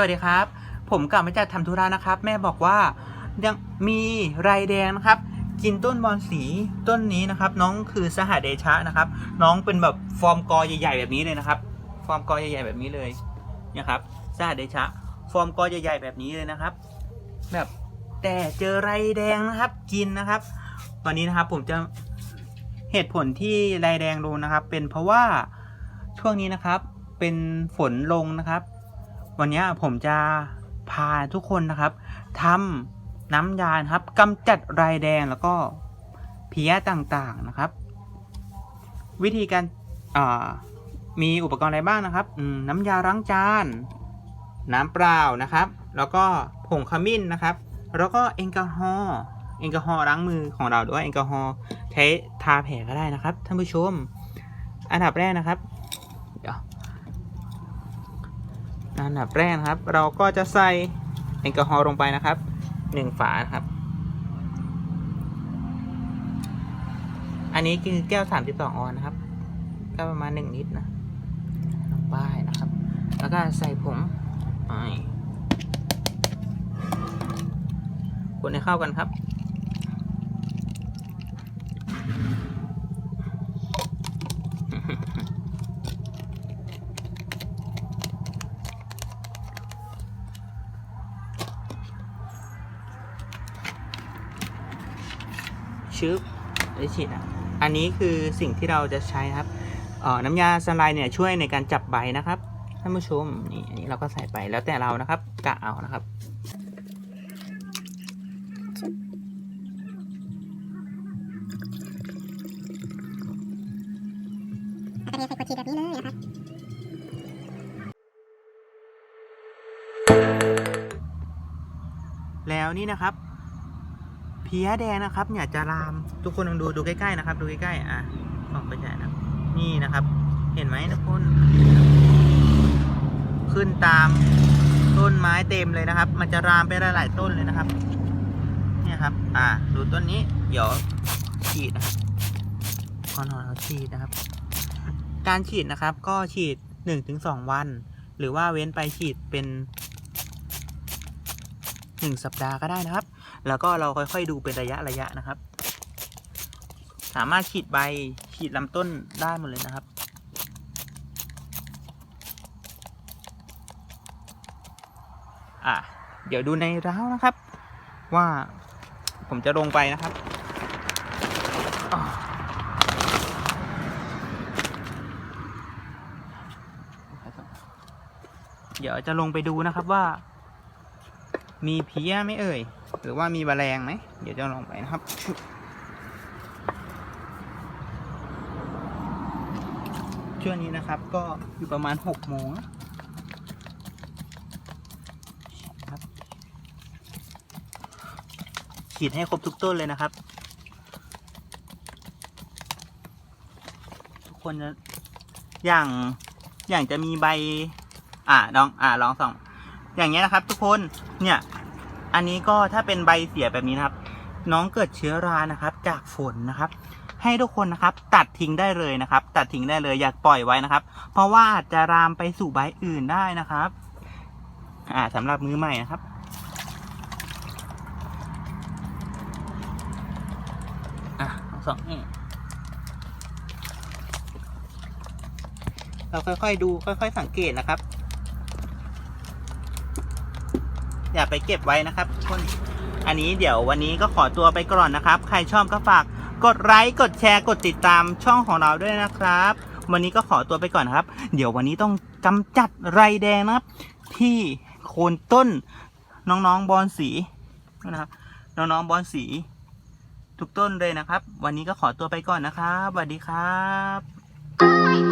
วัสดีครับ ผมกลับมาจากทำธุระนะครับ แม่บอกว่ายังมีไรแดงนะครับ กินต้นบอนสีต้นนี้นะครับ น้องคือสหเดชะนะครับ น้องเป็นแบบฟอร์มกอใหญ่ๆแบบนี้เลยนะครับ ฟอร์มกอใหญ่ๆแบบนี้เลยเนี่ยครับสหเดชะ ฟอร์มกอใหญ่ๆแบบนี้เลยนะครับ แบบแต่เจอไรแดงนะครับ กินนะครับ ตอนนี้นะครับผมจะเหตุผลที่ไรแดงลงนะครับ เป็นเพราะว่าช่วงนี้นะครับเป็นฝนลงนะครับ วันนี้ผมจะพาทุกคนนะครับทำน้ำยานครับกำจัดไรแดงแล้วก็เพี้ยต่างๆนะครับ วิธีการมีอุปกรณ์อะไรบ้างนะครับ น้ำยาล้างจาน น้ำเปล่านะครับ แล้วก็ผงขมิ้นนะครับ แล้วก็แอลกอฮอล์แอลกอฮอล์ล้างมือของเราด้วยแอลกอฮอล์ใช้ทาแผลก็ได้นะครับท่านผู้ชม อันดับแรกนะครับ เดี๋ยว อันดับแรกนะครับ เราก็จะใส่แอลกอฮอล์ลงไปนะครับหนึ่งฝานะครับ อันนี้คือแก้ว32ออนนะครับ ก็ประมาณ1ลิตรนะลงไปนะครับ แล้วก็ใส่ผงไปคนให้เข้ากันครับ ชึบได้ฉีดอะอันนี้คือสิ่งที่เราจะใช้นะครับเอ่อน้ำยาสไลด์เนี่ยช่วยในการจับใบนะครับท่านผู้ชมนี่อันนี้เราก็ใส่ไปแล้วแต่เรานะครับกะเอานะครับอันนี้ใส่ขวดฉีดแบบนี้เลยนะคะแล้วนี่นะครับ เพี้ยแดงนะครับ เนี่ยจะลามทุกคนลองดูดูใกล้ๆนะครับ ดูใกล้ๆอะส่องไปใหญ่นะนี่นะครับ เห็นไหมทุกคน ขึ้นตามต้นไม้เต็มเลยนะครับ มันจะรามไปหลายๆต้นเลยนะครับ เนี่ยครับ อ่า ดูต้นนี้เดี๋ยวฉีดนะครับก่อนนอนเราฉีดนะครับ การฉีดนะครับ ก็ฉีดหนึ่งถึงสองวัน หรือว่าเว้นไปฉีดเป็น หนึ่งสัปดาห์ก็ได้นะครับ แล้วก็เราค่อยๆดูเป็นระยะระยะนะครับ สามารถฉีดใบฉีดลำต้นได้หมดเลยนะครับ อะเดี๋ยวดูในร้าวนะครับ ว่าผมจะลงไปนะครับเดี๋ยวจะลงไปดูนะครับว่า มีเพี้ยไหมเอ่ย หรือว่ามีแมลงไหม เดี๋ยวจะลองไปนะครับ ช่วงนี้นะครับก็อยู่ประมาณหกโมงครับฉีดให้ครบทุกต้นเลยนะครับ ทุกคนจะอย่างอย่างจะมีใบ อ่าลอง อ่าลองส่อง อย่างเงี้ยนะครับ ทุกคนเนี่ยอันนี้ก็ถ้าเป็นใบเสียแบบนี้นะครับ น้องเกิดเชื้อรานะครับ จากฝนนะครับ ให้ทุกคนนะครับ ตัดทิ้งได้เลยนะครับ ตัดทิ้งได้เลยอยากปล่อยไว้นะครับ เพราะว่าอาจจะรามไปสู่ใบอื่นได้นะครับ อ่าสำหรับมือใหม่นะครับอะสองนี่เราค่อยๆดูค่อย ๆ สังเกตนะครับ อย่าไปเก็บไว้นะครับทุกคนอันนี้เดี๋ยววันนี้ก็ขอตัวไปก่อนนะครับ ใครชอบก็ฝากกดไลค์กดแชร์กดติดตามช่องของเราด้วยนะครับ วันนี้ก็ขอตัวไปก่อนนครับ เดี๋ยววันนี้ต้องกำจัดไรแดงนะครับ ที่โคนต้นน้องๆบอนสีนะครับน้องๆบอนสีทุกต้นเลยนะครับ วันนี้ก็ขอตัวไปก่อนนะครับสวัสดีครับ